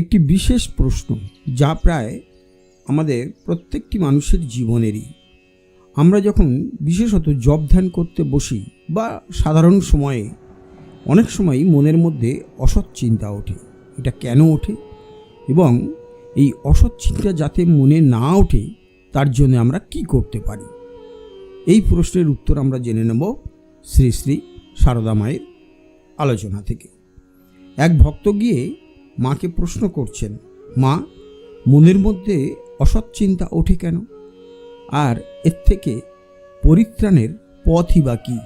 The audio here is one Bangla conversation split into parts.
একটি বিশেষ প্রশ্ন যা প্রায় আমাদের প্রত্যেকটি মানুষের জীবনেরই। আমরা যখন বিশেষত জব ধ্যান করতে বসি বা সাধারণ সময়ে, অনেক সময় মনের মধ্যে অসৎ চিন্তা ওঠে। এটা কেন ওঠে? এবং এই অসৎ চিন্তা যাতে মনে না ওঠে, তার জন্য আমরা কি করতে পারি? এই প্রশ্নের উত্তর আমরা জেনে নেব শ্রী শ্রী সারদা মায়ের আলোচনা থেকে। এক ভক্ত গিয়ে মাকে প্রশ্ন করছেন, মা, মনের মধ্যে অসৎ চিন্তা ওঠে কেন? আর এর থেকে পরিত্রাণের পথই বা কী?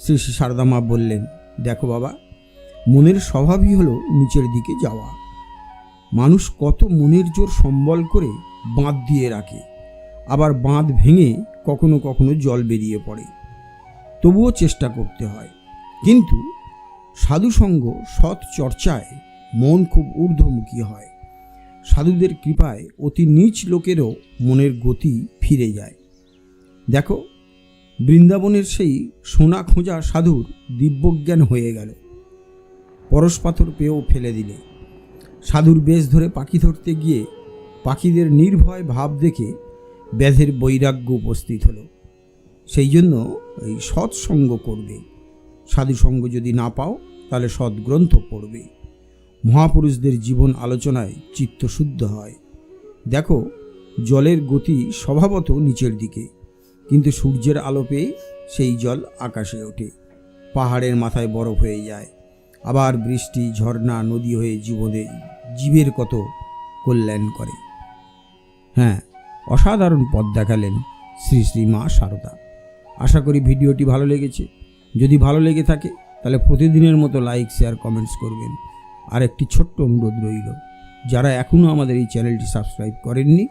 শ্রী শ্রী সারদা মা বললেন, দেখো বাবা, মনের স্বভাবই হলো নিচের দিকে যাওয়া। মানুষ কত মনের জোর সম্বল করে বাঁধ দিয়ে রাখে, আবার বাঁধ ভেঙে কখনো কখনো জল বেরিয়ে পড়ে। তবুও চেষ্টা করতে হয়। কিন্তু সাধুসঙ্গ সৎ চর্চায় মন খুব ঊর্ধ্বমুখী হয়। সাধুদের কৃপায় অতি নিচ লোকেরও মনের গতি ফিরে যায়। দেখো, বৃন্দাবনের সেই সোনা খোঁজা সাধুর দিব্যজ্ঞান হয়ে গেল। পরশ পাথর পেয়েও ফেলে দিলে। সাধুর বেশ ধরে পাখি ধরতে গিয়ে পাখিদের নির্ভয় ভাব দেখে ব্যাধের বৈরাগ্য উপস্থিত হলো। সেই জন্য এই সৎসঙ্গ করবে। সাধুসঙ্গ যদি না পাও, তাহলে সদ্গ্রন্থ পড়বে। মহাপুরুষদের জীবন আলোচনায় চিত্ত শুদ্ধ হয়। দেখো, জলের গতি স্বভাবত নিচের দিকে, কিন্তু সূর্যের আলো পেয়ে সেই জল আকাশে ওঠে। পাহাড়ের মাথায় বরফ হয়ে যায়। আবার বৃষ্টি, ঝর্ণা, নদী হয়ে জীবনে জীবের কত কল্যাণ করে। হ্যাঁ অসাধারণ পথ দেখালেন শ্রী শ্রী মা সারদা। আশা করি ভিডিওটি ভালো লেগেছে। যদি ভালো লেগে থাকে, তাহলে প্রতিদিনের মতো লাইক, শেয়ার, কমেন্টস করবেন। আর একটি ছোট্ট অনুরোধ রইল, যারা এখনও আমাদের এই চ্যানেলটি সাবস্ক্রাইব করেননি,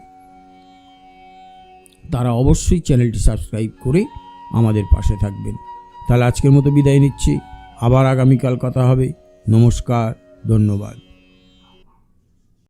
তারা অবশ্যই চ্যানেলটি সাবস্ক্রাইব করে আমাদের পাশে থাকবেন। তাহলে আজকের মতো বিদায় নিচ্ছি। আবার আগামীকাল কথা হবে। নমস্কার, ধন্যবাদ।